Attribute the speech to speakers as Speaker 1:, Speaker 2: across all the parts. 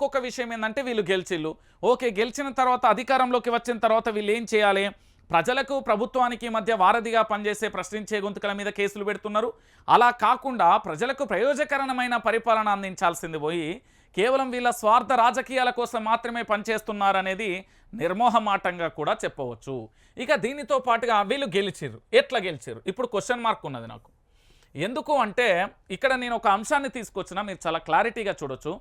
Speaker 1: ఇంకొక విషయం ఏంటంటే వీళ్ళు గెలిచిళ్ళు. ఓకే గెలిచిన తర్వాత అధికారంలోకి వచ్చిన తర్వాత వీళ్ళు ఏం చేయాలి? ప్రజలకు ప్రభుత్వానికి మధ్య వారధిగా పనిచేసే ప్రశ్నించే గొంతుకల మీద కేసులు పెడుతున్నారు. అలా కాకుండా ప్రజలకు ప్రయోజకరమైన పరిపాలన అందించాల్సింది పోయి కేవలం వీళ్ళ స్వార్థ రాజకీయాల కోసం మాత్రమే పనిచేస్తున్నారనేది నిర్మోహమాటంగా కూడా చెప్పవచ్చు. ఇక దీనితో పాటుగా వీళ్ళు గెలిచిర్రు. ఎట్లా గెలిచిర్రు? ఇప్పుడు క్వశ్చన్ మార్క్ ఉన్నది నాకు. ఎందుకు అంటే ఇక్కడ నేను ఒక అంశాన్ని తీసుకొచ్చిన మీరు చాలా క్లారిటీగా చూడొచ్చు.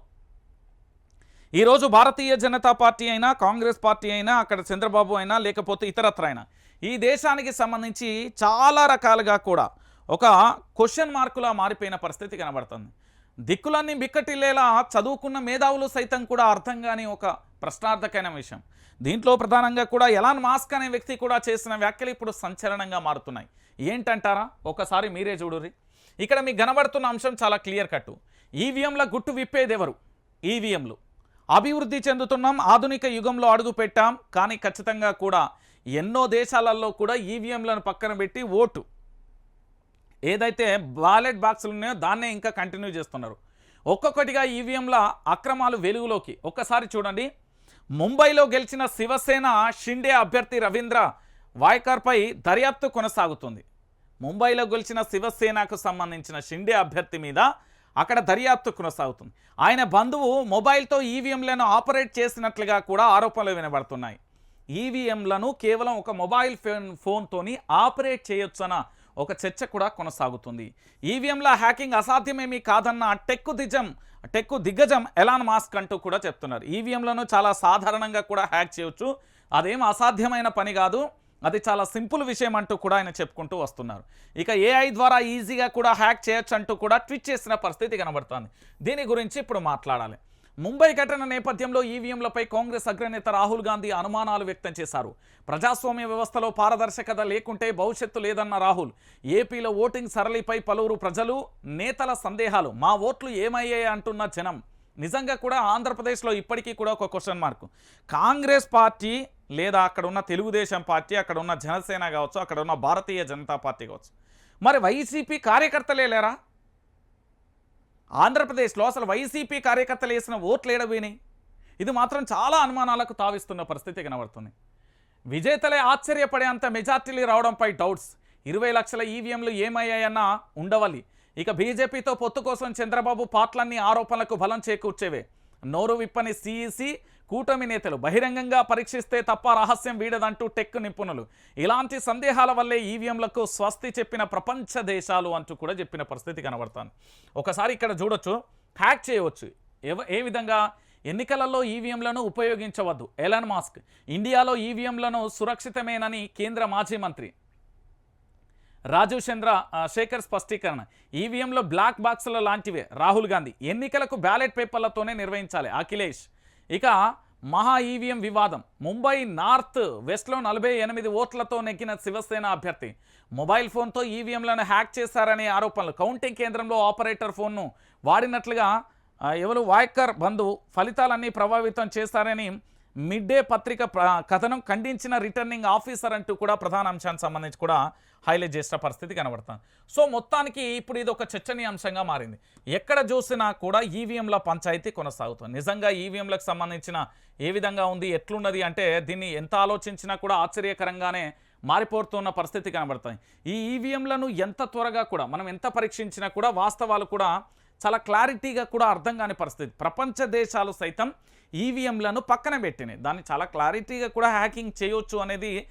Speaker 1: ఈరోజు భారతీయ జనతా పార్టీ అయినా కాంగ్రెస్ పార్టీ అయినా అక్కడ చంద్రబాబు అయినా లేకపోతే ఇతరత్ర అయినా ఈ దేశానికి సంబంధించి చాలా రకాలుగా కూడా ఒక క్వశ్చన్ మార్కులా మారిపోయిన పరిస్థితి కనబడుతుంది. దిక్కులన్నీ బిక్కటిల్లేలా చదువుకున్న మేధావులు సైతం కూడా అర్థం కాని ఒక ప్రశ్నార్థకమైన విషయం. దీంట్లో ప్రధానంగా కూడా ఎలాన్ మాస్క్ అనే వ్యక్తి కూడా చేసిన వ్యాఖ్యలు ఇప్పుడు సంచలనంగా మారుతున్నాయి. ఏంటంటారా? ఒకసారి మీరే చూడుర్రి. ఇక్కడ మీకు కనబడుతున్న అంశం చాలా క్లియర్ కట్టు. ఈవీఎంల గుట్టు విప్పేది ఎవరు ఈవీఎంలు. అభివృద్ధి చెందుతున్నాం ఆధునిక యుగంలో అడుగు పెట్టాం కానీ ఖచ్చితంగా కూడా ఎన్నో దేశాలలో కూడా ఈవీఎంలను పక్కన పెట్టి ఓటు. ఏదైతే బ్యాలెట్ బాక్సులు ఉన్నాయో దాన్నే ఇంకా కంటిన్యూ చేస్తున్నారు. ఒక్కొక్కటిగా ఈవీఎంల అక్రమాలు వెలుగులోకి. ఒక్కసారి చూడండి. ముంబైలో గెలిచిన శివసేన షిండే అభ్యర్థి రవీంద్ర వాయ్కర్పై దర్యాప్తు కొనసాగుతుంది. ముంబైలో గెలిచిన శివసేనకు సంబంధించిన షిండే అభ్యర్థి మీద అక్కడ దర్యాప్తు కొనసాగుతుంది. ఆయన బంధువు మొబైల్తో ఈవీఎంలను ఆపరేట్ చేసినట్లుగా కూడా ఆరోపణలు వినబడుతున్నాయి. ఈవీఎంలను కేవలం ఒక మొబైల్ ఫోన్ ఫోన్తోని ఆపరేట్ చేయొచ్చన్న ఒక చర్చ కూడా కొనసాగుతుంది. ఈవీఎంల హ్యాకింగ్ అసాధ్యమేమీ కాదన్న టెక్కు దిజం టెక్కు దిగ్గజం ఎలాన్ మాస్క్ అంటూ కూడా చెప్తున్నారు. ఈవీఎంలను చాలా సాధారణంగా కూడా హ్యాక్ చేయొచ్చు. అదేం అసాధ్యమైన పని కాదు. అది చాలా సింపుల్ విషయం అంటూ కూడా ఆయన చెప్పుకుంటూ వస్తున్నారు. ఇక ఏఐ ద్వారా ఈజీగా కూడా హ్యాక్ చేయొచ్చు అంటూ కూడా ట్వీట్ చేసిన పరిస్థితి కనబడుతుంది. దీని గురించి ఇప్పుడు మాట్లాడాలి. ముంబై ఘటన నేపథ్యంలో ఈవీఎంలపై కాంగ్రెస్ అగ్రనేత రాహుల్ గాంధీ అనుమానాలు వ్యక్తం చేశారు. ప్రజాస్వామ్య వ్యవస్థలో పారదర్శకత లేకుంటే భవిష్యత్తు లేదన్న రాహుల్ ఏపీలో ఓటింగ్ సరళిపై పలువురు ప్రజలు నేతల సందేహాలు మా ఓట్లు ఏమయ్యాయి అంటున్న జనం. నిజంగా కూడా ఆంధ్రప్రదేశ్లో ఇప్పటికీ కూడా ఒక క్వశ్చన్ మార్క్ కాంగ్రెస్ పార్టీ లేదా అక్కడ ఉన్న తెలుగుదేశం పార్టీ అక్కడ ఉన్న జనసేన కావచ్చు అక్కడ ఉన్న భారతీయ జనతా పార్టీ కావచ్చు. మరి వైసీపీ కార్యకర్తలే లేరా? ఆంధ్రప్రదేశ్లో అసలు వైసీపీ కార్యకర్తలు వేసిన ఓట్లు ఏడబోయినాయి? ఇది మాత్రం చాలా అనుమానాలకు తావిస్తున్న పరిస్థితి కనబడుతుంది. విజేతలే ఆశ్చర్యపడేంత మెజార్టీలు రావడంపై డౌట్స్. ఇరవై లక్షల ఈవీఎంలు ఏమయ్యాయన్నా ఉండవలి ఇక బీజేపీతో పొత్తు కోసం చంద్రబాబు పాటలన్నీ ఆరోపణలకు బలం చేకూర్చేవే. నోరు విప్పని సిఈసి కూటమి నేతలు బహిరంగంగా పరీక్షిస్తే తప్ప రహస్యం వీడదంటూ టెక్ నిపుణులు. ఇలాంటి సందేహాల వల్లే ఈవీఎంలకు స్వస్తి చెప్పిన ప్రపంచ దేశాలు అంటూ కూడా చెప్పిన పరిస్థితి కనబడుతుంది. ఒకసారి ఇక్కడ చూడొచ్చు హ్యాక్ చేయవచ్చు. ఎవ ఏ విధంగా? ఎన్నికలలో ఈవీఎంలను ఉపయోగించవద్దు. Elon Musk. ఇండియాలో ఈవీఎంలను సురక్షితమేనని కేంద్ర మాజీ మంత్రి రాజీవ్ చంద్ర శేఖర్ స్పష్టీకరణ. ఈవీఎంలో బ్లాక్ బాక్సుల లాంటివే. రాహుల్ గాంధీ. ఎన్నికలకు బ్యాలెట్ పేపర్లతోనే నిర్వహించాలి. అఖిలేష్. ఇక మహా ఈవీఎం వివాదం. ముంబై నార్త్ వెస్ట్లో నలభై ఎనిమిది ఓట్లతో నెగ్గిన శివసేన అభ్యర్థి. మొబైల్ ఫోన్తో ఈవీఎంలను హ్యాక్ చేశారనే ఆరోపణలు. కౌంటింగ్ కేంద్రంలో ఆపరేటర్ ఫోన్ను వాడినట్లుగా ఎవరు వాయకర్ బంధువు ఫలితాలన్నీ ప్రభావితం చేస్తారని మిడ్ డే పత్రిక కథనం ఖండించిన రిటర్నింగ్ ఆఫీసర్ అంటూ కూడా ప్రధాన అంశానికి సంబంధించి కూడా హైలైట్ చేసిన పరిస్థితి కనబడుతుంది. సో మొత్తానికి ఇప్పుడు ఇది ఒక చర్చనీయాంశంగా మారింది. ఎక్కడ చూసినా కూడా ఈవీఎంల పంచాయతీ కొనసాగుతుంది. నిజంగా ఈవీఎంలకు సంబంధించిన ఏ విధంగా ఉంది ఎట్లున్నది అంటే దీన్ని ఎంత ఆలోచించినా కూడా ఆశ్చర్యకరంగానే మారిపోతున్న పరిస్థితి కనబడుతుంది. ఈ ఈవీఎంలను ఎంత త్వరగా కూడా మనం ఎంత పరీక్షించినా కూడా వాస్తవాలు కూడా చాలా క్లారిటీగా కూడా అర్థం కాని పరిస్థితి. ప్రపంచ దేశాలు సైతం ఈవీఎంలను పక్కన పెట్టినాయి దాన్ని చాలా క్లారిటీగా కూడా హ్యాకింగ్ చేయొచ్చు అనేది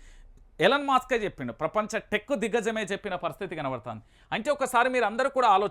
Speaker 1: ఎలన్ మాస్కే చెప్పిండు. ప్రపంచ టెక్ దిగ్గజమే చెప్పిన పరిస్థితి కనబడుతుంది. అంటే ఒకసారి మీరు అందరూ కూడా ఆలోచన